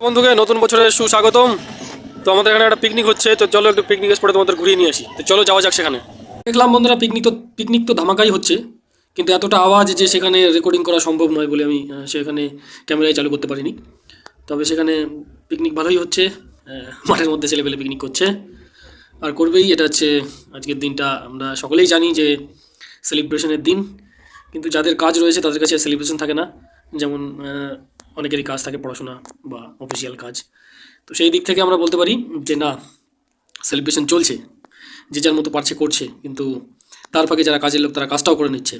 বন্ধুকে, নতুন বছরের সুস্বাগতম। তো আমাদের এখানে একটা পিকনিক হচ্ছে, তো চলো একটু পিকনিক স্পটে তোমাদের ঘুরিয়ে নিয়ে আসি। তো চলো যাওয়া যাক সেখানে। দেখলাম বন্ধুরা পিকনিক তো পিকনিক তো ধামাকাই হচ্ছে, কিন্তু এতটা আওয়াজ যে সেখানে রেকর্ডিং করা সম্ভব নয় বলে আমি সেখানে ক্যামেরায় চালু করতে পারিনি। তবে সেখানে পিকনিক ভালোই হচ্ছে মাঠের মধ্যে ছেলেপেলে পিকনিক করছে। আর করবেই, এটা হচ্ছে আজকের দিনটা। আমরা সকলেই জানি যে সেলিব্রেশনের দিন, কিন্তু যাদের কাজ রয়েছে তাদের কাছে সেলিব্রেশন থাকে না। যেমন অনেকেরই কাজ থাকে পড়াশোনা বা অফিসিয়াল কাজ। তো সেই দিক থেকে আমরা বলতে পারি যে না সেলিব্রেশন চলছে, যে যার মতো পারছে করছে, কিন্তু তার ফাঁকে যারা কাজের লোক তারা কাজটাও করে নিচ্ছে।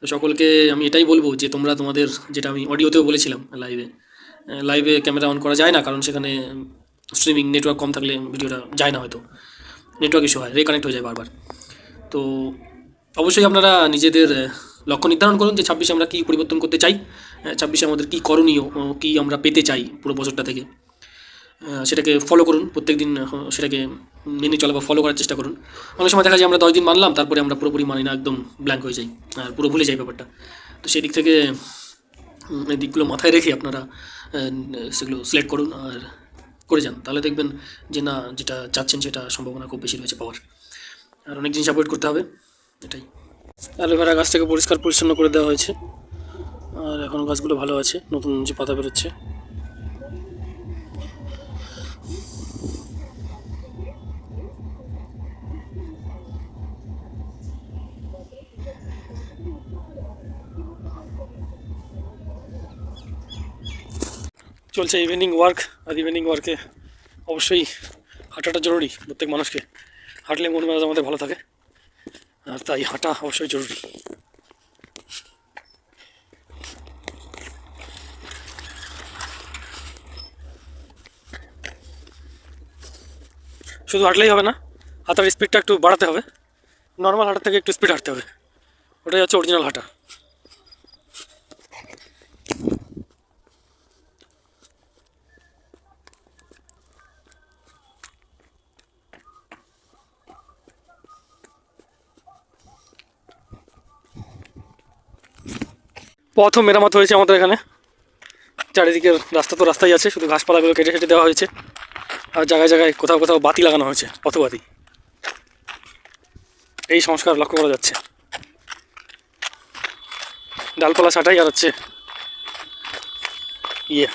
তো সকলকে আমি এটাই বলব যে তোমরা তোমাদের, যেটা আমি অডিওতেও বলেছিলাম লাইভে লাইভে ক্যামেরা অন করা যায় না, কারণ সেখানে স্ট্রিমিং নেটওয়ার্ক কম থাকলে ভিডিওটা যায় না হয়তো। নেটওয়ার্ক ইস্যু হয় রিকানেক্ট হয়ে যায় বারবার। তো অবশ্যই আপনারা নিজেদের লক্ষ্য নির্ধারণ করুন যে ছাব্বিশে আমরা কী পরিবর্তন করতে চাই ছাব্বিশে আমাদের কী করণীয় কী আমরা পেতে চাই পুরো বছরটা থেকে। সেটাকে ফলো করুন প্রত্যেক দিন সেটাকে মেনে চলা বা ফলো করার চেষ্টা করুন। অনেক সময় দেখা যায় আমরা দশ দিন মানলাম, তারপরে আমরা পুরোপুরি মানি না, একদম ব্ল্যাঙ্ক হয়ে যাই, আর পুরো ভুলে যাই ব্যাপারটা। তো সেই দিক থেকে এই দিকগুলো মাথায় রেখে আপনারা সেগুলো সিলেক্ট করুন আর করে যান। তাহলে দেখবেন যে না, যেটা চাচ্ছেন সেটা সম্ভাবনা খুব বেশি রয়েছে পাওয়ার। আর অনেক জিনিস অ্যাভয়েড করতে হবে, এটাই। অ্যালোভেরা গাছটাকে পরিষ্কার পরিচ্ছন্ন করে দেওয়া হয়েছে। আর এখন গাছগুলো ভালো আছে, নতুন যে পাতা বেরোচ্ছে। চলছে ইভিনিং ওয়ার্ক আর ইভিনিং ওয়ার্কে অবশ্যই হাঁটাটা জরুরি প্রত্যেক মানুষকে। হাঁটলে মন মেজাজ আমাদের ভালো থাকে। আর তাই হাঁটা অবশ্যই জরুরি। শুধু হাঁটলেই হবে না, হাঁটার স্পিডটা একটু বাড়াতে হবে। নর্মাল হাঁটার থেকে একটু স্পিড হাঁটতে হবে। ওটাই হচ্ছে অরিজিনাল হাঁটা। পথও মেরামত হয়েছে আমাদের এখানে। চারিদিকের রাস্তা তো রাস্তাই আছে, শুধু ঘাসপালাগুলো কেটে কেটে দেওয়া হয়েছে। আর জায়গায় জায়গায় কোথাও কোথাও বাতি লাগানো হয়েছে, পথবাতি। এই সংস্কার লক্ষ্য করা যাচ্ছে। ডালপালা ছাটাই আর হচ্ছে ইয়ে।